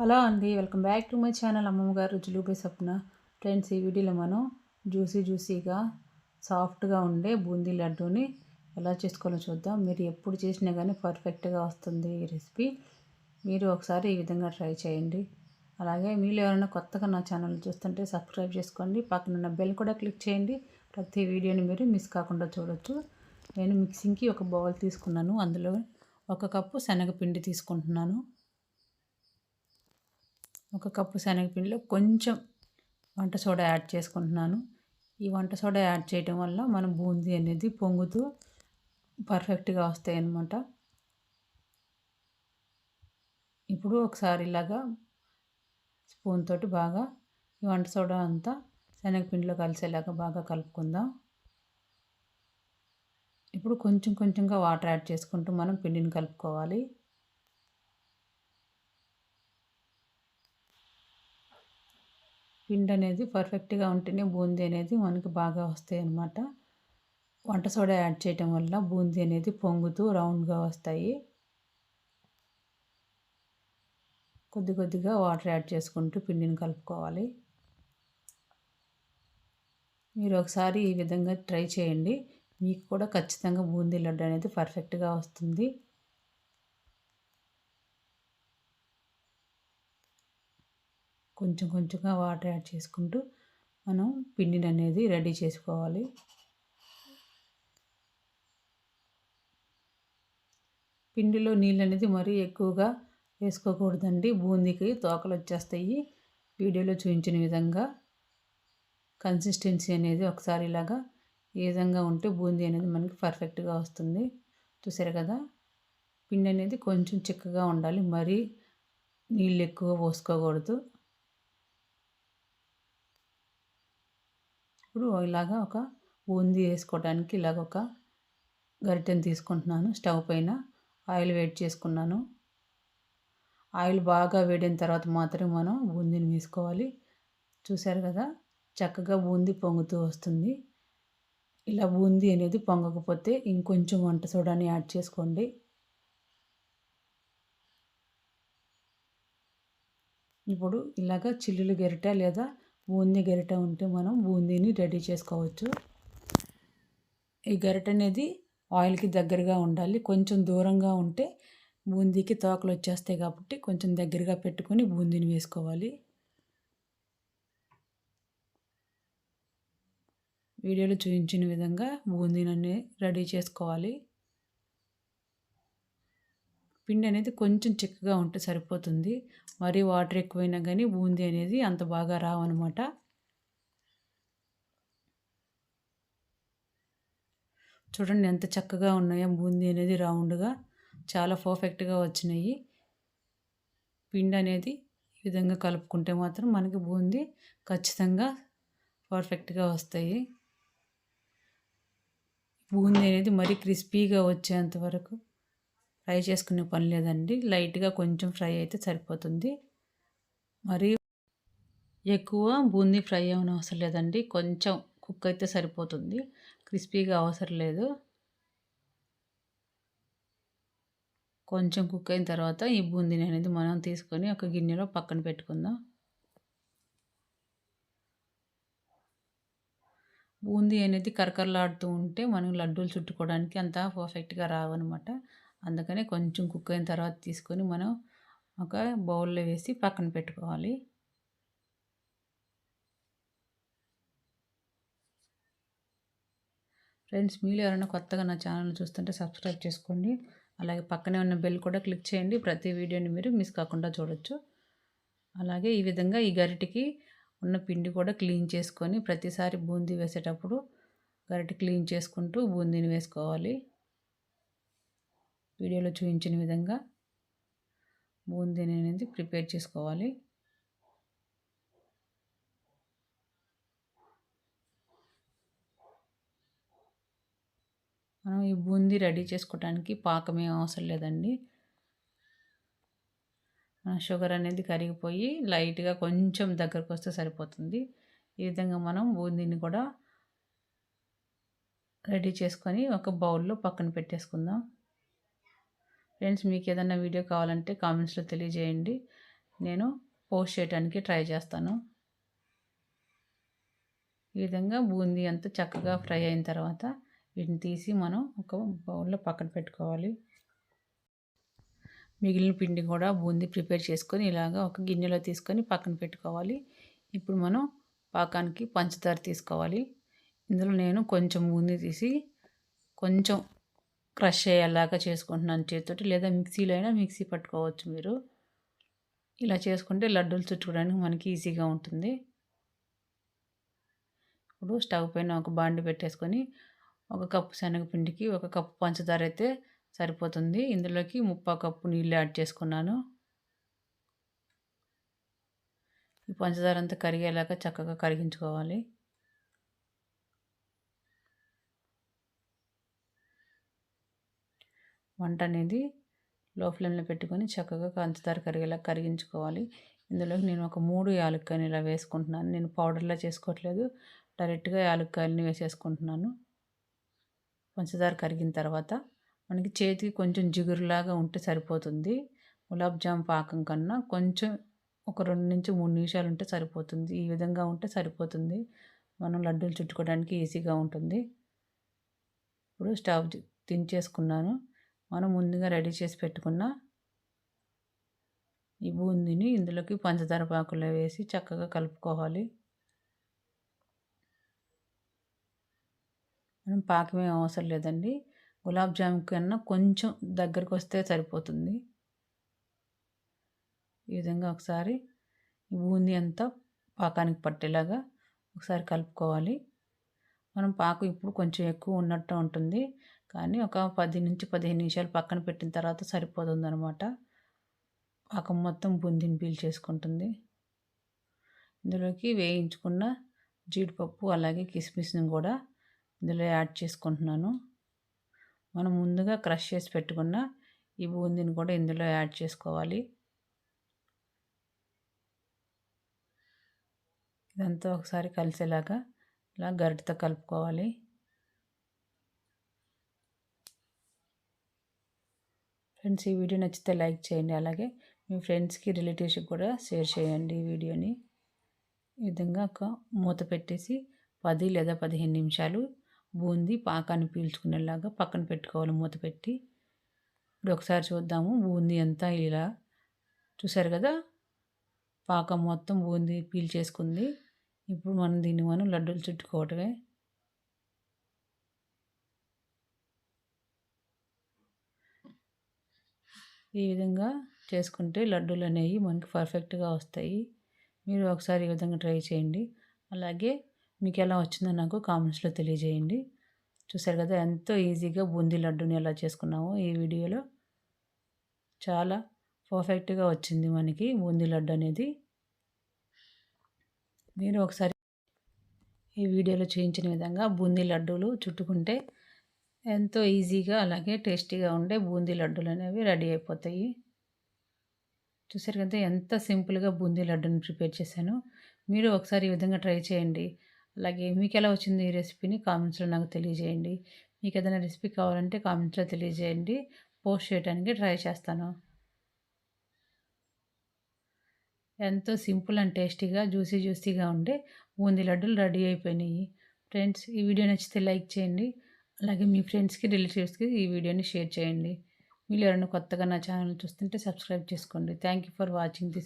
Hello అండి welcome back to my channel అమ్మమ్మ గారు రుచులు సప్న. ఫ్రెండ్స్ ఈ వీడియోలో మనం జ్యూసీ జ్యూసీగా సాఫ్ట్గా ఉండే బూందీ లడ్డూని ఎలా చేసుకోవాలో చూద్దాం. మీరు ఎప్పుడు చేసినా కానీ పర్ఫెక్ట్గా వస్తుంది ఈ రెసిపీ. మీరు ఒకసారి ఈ విధంగా ట్రై చేయండి. అలాగే మీరు ఎవరైనా కొత్తగా నా ఛానల్ చూస్తుంటే సబ్స్క్రైబ్ చేసుకోండి. పక్కన ఉన్న బెల్ కూడా క్లిక్ చేయండి. ప్రతి వీడియోని మీరు మిస్ కాకుండా చూడొచ్చు. నేను మిక్సింగ్కి ఒక బౌల్ తీసుకున్నాను. అందులో ఒక కప్పు శనగపిండి తీసుకుంటున్నాను. ఒక కప్పు శనగపిండిలో కొంచెం వంట సోడా యాడ్ చేసుకుంటున్నాను. ఈ వంట సోడా యాడ్ చేయడం వల్ల మన బూందీ అనేది పొంగుతూ పర్ఫెక్ట్గా వస్తాయి అన్నమాట ఇప్పుడు ఒకసారి ఇలాగా స్పూన్ తోటి బాగా ఈ వంట సోడా అంతా శనగపిండిలో కలిసేలాగా బాగా కలుపుకుందాం. ఇప్పుడు కొంచెం కొంచెంగా వాటర్ యాడ్ చేసుకుంటూ మనం పిండిని కలుపుకోవాలి. పిండి అనేది పర్ఫెక్ట్గా ఉంటేనే బూందీ అనేది మనకి బాగా వస్తాయి అన్నమాట వంట సోడా యాడ్ చేయటం వల్ల బూందీ అనేది పొంగుతూ రౌండ్గా వస్తాయి. కొద్ది కొద్దిగా వాటర్ యాడ్ చేసుకుంటూ పిండిని కలుపుకోవాలి. మీరు ఒకసారి ఈ విధంగా ట్రై చేయండి. మీకు కూడా ఖచ్చితంగా బూందీ లడ్డు అనేది పర్ఫెక్ట్గా వస్తుంది. కొంచెం కొంచెంగా వాటర్ యాడ్ చేసుకుంటూ మనం పిండిని అనేది రెడీ చేసుకోవాలి. పిండిలో నీళ్ళు అనేది మరీ ఎక్కువగా వేసుకోకూడదండి. బూందీకి తోకలు వచ్చేస్తాయి. వీడియోలో చూపించిన విధంగా కన్సిస్టెన్సీ అనేది ఒకసారి ఇలాగా ఈ విధంగా ఉంటే బూందీ అనేది మనకి పర్ఫెక్ట్గా వస్తుంది. చూసారు కదా? పిండి అనేది కొంచెం చిక్కగా ఉండాలి. మరీ నీళ్ళు ఎక్కువ పోసుకోకూడదు. ఇప్పుడు ఇలాగా ఒక బూందీ వేసుకోవడానికి ఇలాగ ఒక గరిటెని తీసుకుంటున్నాను. స్టవ్ పైన ఆయిల్ వేడి చేసుకున్నాను. ఆయిల్ బాగా వేడిన తర్వాత మాత్రమే మనం బూందీని వేసుకోవాలి. చూశారు కదా? చక్కగా బూందీ పొంగుతూ వస్తుంది. ఇలా బూందీ అనేది పొంగకపోతే ఇంకొంచెం వంట సోడాని యాడ్ చేసుకోండి. ఇప్పుడు ఇలాగ చిల్లులు గరిట లేదా బూందీ గరిట ఉంటే మనం బూందీని రెడీ చేసుకోవచ్చు. ఈ గరిట అనేది ఆయిల్కి దగ్గరగా ఉండాలి. కొంచెం దూరంగా ఉంటే బూందీకి తోకలు వచ్చేస్తాయి కాబట్టి కొంచెం దగ్గరగా పెట్టుకొని బూందీని వేసుకోవాలి. వీడియోలో చూపించిన విధంగా బూందీని రెడీ చేసుకోవాలి. పిండి అనేది కొంచెం చిక్కగా ఉంటే సరిపోతుంది. మరీ వాటర్ ఎక్కువైనా కానీ బూందీ అనేది అంత బాగా రావన్నమాట చూడండి ఎంత చక్కగా ఉన్నాయో బూందీ అనేది రౌండ్గా చాలా పర్ఫెక్ట్గా వచ్చినాయి. పిండి అనేది ఈ విధంగా కలుపుకుంటే మాత్రం మనకి బూందీ ఖచ్చితంగా పర్ఫెక్ట్గా వస్తాయి. బూందీ అనేది మరీ క్రిస్పీగా వచ్చేంత వరకు ఫ్రై చేసుకునే పని లేదండి. లైట్గా కొంచెం ఫ్రై అయితే సరిపోతుంది. మరి ఎక్కువ బూందీ ఫ్రై అవ్వని అవసరం లేదండి. కొంచెం కుక్ అయితే సరిపోతుంది. క్రిస్పీగా అవసరం లేదు. కొంచెం కుక్ అయిన తర్వాత ఈ బూందీని అనేది మనం తీసుకొని ఒక గిన్నెలో పక్కన పెట్టుకుందాం. బూందీ అనేది కరకరలాడుతూ ఉంటే మనం లడ్డూలు చుట్టుకోవడానికి అంత పర్ఫెక్ట్గా రావన్నమాట. అందుకని కొంచెం కుక్ అయిన తర్వాత తీసుకొని మనం ఒక బౌల్లో వేసి పక్కన పెట్టుకోవాలి. ఫ్రెండ్స్ మీరు ఎవరైనా కొత్తగా నా ఛానల్ చూస్తుంటే సబ్స్క్రైబ్ చేసుకోండి. అలాగే పక్కనే ఉన్న బెల్ కూడా క్లిక్ చేయండి. ప్రతి వీడియోని మీరు మిస్ కాకుండా చూడొచ్చు. అలాగే ఈ విధంగా ఈ గరిటికి ఉన్న పిండి కూడా క్లీన్ చేసుకొని ప్రతిసారి బూందీ వేసేటప్పుడు గరిటి క్లీన్ చేసుకుంటూ బూందీని వేసుకోవాలి. వీడియోలో చూపించిన విధంగా బూందీని అనేది ప్రిపేర్ చేసుకోవాలి. మనం ఈ బూందీ రెడీ చేసుకోవడానికి పాకమే అవసరం లేదండి. మన షుగర్ అనేది కరిగిపోయి లైట్గా కొంచెం దగ్గరకు వస్తే సరిపోతుంది. ఈ విధంగా మనం బూందీని కూడా రెడీ చేసుకొని ఒక బౌల్లో పక్కన పెట్టేసుకుందాం. ఫ్రెండ్స్ మీకు ఏదైనా వీడియో కావాలంటే కామెంట్స్లో తెలియజేయండి. నేను పోస్ట్ చేయడానికి ట్రై చేస్తాను. ఈ విధంగా బూందీ అంతా చక్కగా ఫ్రై అయిన తర్వాత వీటిని తీసి మనం ఒక బౌల్లో పక్కన పెట్టుకోవాలి. మిగిలిన పిండి కూడా బూందీ ప్రిపేర్ చేసుకొని ఇలాగా ఒక గిన్నెలో తీసుకొని పక్కన పెట్టుకోవాలి. ఇప్పుడు మనం పాకానికి పంచదార తీసుకోవాలి. ఇందులో నేను కొంచెం బూందీ తీసి కొంచెం క్రష్ అయ్యేలాగా చేసుకుంటున్నాను చేతితోటి లేదా మిక్సీలో అయినా మిక్సీ పట్టుకోవచ్చు మీరు. ఇలా చేసుకుంటే లడ్డూలు చుట్టుకోవడానికి మనకి ఈజీగా ఉంటుంది. ఇప్పుడు స్టవ్ పైన ఒక బాండి పెట్టేసుకొని ఒక కప్పు శనగపిండికి ఒక కప్పు పంచదార అయితే సరిపోతుంది. ఇందులోకి ముప్పా కప్పు నీళ్ళు యాడ్ చేసుకున్నాను. ఈ పంచదార అంతా కరిగేలాగా చక్కగా కరిగించుకోవాలి. వంట అనేది లో ఫ్లేమ్లో పెట్టుకొని చక్కగా పంచదార కరిగేలా కరిగించుకోవాలి. ఇందులో నేను ఒక మూడు యాలక్కాయలు ఇలా వేసుకుంటున్నాను. నేను పౌడర్లా చేసుకోవట్లేదు. డైరెక్ట్గా యాలక్కాయలని వేసేసుకుంటున్నాను. పంచదార కరిగిన తర్వాత మనకి చేతికి కొంచెం జిగురులాగా ఉంటే సరిపోతుంది. గులాబ్ జామ్ పాకం కన్నా కొంచెం ఒక రెండు నుంచి మూడు నిమిషాలు ఉంటే సరిపోతుంది. ఈ విధంగా ఉంటే సరిపోతుంది. మనం లడ్డూలు చుట్టుకోవడానికి ఈజీగా ఉంటుంది. ఇప్పుడు స్టవ్ దించేసుకున్నాను మనం ముందుగా రెడీ చేసి పెట్టుకున్న ఈ బూందీని ఇందులోకి పంచదార పాకులో వేసి చక్కగా కలుపుకోవాలి. మనం పాకమే అవసరం లేదండి. గులాబ్ జామ్ కన్నా కొంచెం దగ్గరకు వస్తే సరిపోతుంది. ఈ విధంగా ఒకసారి ఈ బూందీ అంతా పాకానికి పట్టేలాగా ఒకసారి కలుపుకోవాలి. మనం పాకు ఇప్పుడు కొంచెం ఎక్కువ ఉన్నట్టు ఉంటుంది. కానీ ఒక పది నుంచి పదిహేను నిమిషాలు పక్కన పెట్టిన తర్వాత సరిపోతుంది అనమాట పాకం మొత్తం బూందీని పీల్చేసుకుంటుంది ఇందులోకి వేయించుకున్న జీడిపప్పు అలాగే కిస్మిస్ని కూడా ఇందులో యాడ్ చేసుకుంటున్నాను. మనం ముందుగా క్రష్ చేసి పెట్టుకున్న ఈ బూందీని కూడా ఇందులో యాడ్ చేసుకోవాలి. ఇదంతా ఒకసారి కలిసేలాగా ఇలా గరిటతో కలుపుకోవాలి. ఫ్రెండ్స్ ఈ వీడియో నచ్చితే లైక్ చేయండి. అలాగే మీ ఫ్రెండ్స్కి రిలేటివ్స్కి కూడా షేర్ చేయండి ఈ వీడియోని. ఈ విధంగా ఒక మూత పెట్టేసి పది లేదా పదిహేను నిమిషాలు బూందీ పాకాన్ని పీల్చుకునేలాగా పక్కన పెట్టుకోవాలి మూత పెట్టి. ఇప్పుడు ఒకసారి చూద్దాము బూందీ అంతా ఇలా చూసారు కదా? పాకం మొత్తం బూందీ పీల్చేసుకుంది. ఇప్పుడు మనం దీన్ని మనం లడ్డూలు చుట్టుకోవటమే. ఈ విధంగా చేసుకుంటే లడ్డూలు అనేవి మనకి పర్ఫెక్ట్గా వస్తాయి. మీరు ఒకసారి ఈ విధంగా ట్రై చేయండి. అలాగే మీకు ఎలా వచ్చిందో నాకు కామెంట్స్లో తెలియజేయండి. చూసారు కదా ఎంతో ఈజీగా బూందీ లడ్డూని ఎలా చేసుకున్నామో ఈ వీడియోలో. చాలా పర్ఫెక్ట్గా వచ్చింది మనకి బూందీ లడ్డు అనేది. మీరు ఒకసారి ఈ వీడియోలో చూపించిన విధంగా బూందీ లడ్డూలు చుట్టుకుంటే ఎంతో ఈజీగా అలాగే టేస్టీగా ఉండే బూందీ లడ్డూలు అనేవి రెడీ అయిపోతాయి. చూసారు కదా ఎంత సింపుల్గా బూందీ లడ్డూని ప్రిపేర్ చేశాను. మీరు ఒకసారి ఈ విధంగా ట్రై చేయండి. అలాగే మీకు ఎలా వచ్చింది ఈ రెసిపీని కామెంట్స్లో నాకు తెలియజేయండి. మీకు ఏదైనా రెసిపీ కావాలంటే కామెంట్స్లో తెలియజేయండి. పోస్ట్ చేయడానికి ట్రై చేస్తాను. ఎంతో సింపుల్ అండ్ టేస్టీగా జ్యూసీ జ్యూసీగా ఉండే బూందీ లడ్డూలు రెడీ అయిపోయినాయి. ఫ్రెండ్స్ ఈ వీడియో నచ్చితే లైక్ చేయండి. అలాగే మీ ఫ్రెండ్స్కి రిలేటివ్స్కి ఈ వీడియోని షేర్ చేయండి. మీరు ఎవరైనా కొత్తగా నా ఛానల్ చూస్తుంటే సబ్స్క్రైబ్ చేసుకోండి. Thank you for watching this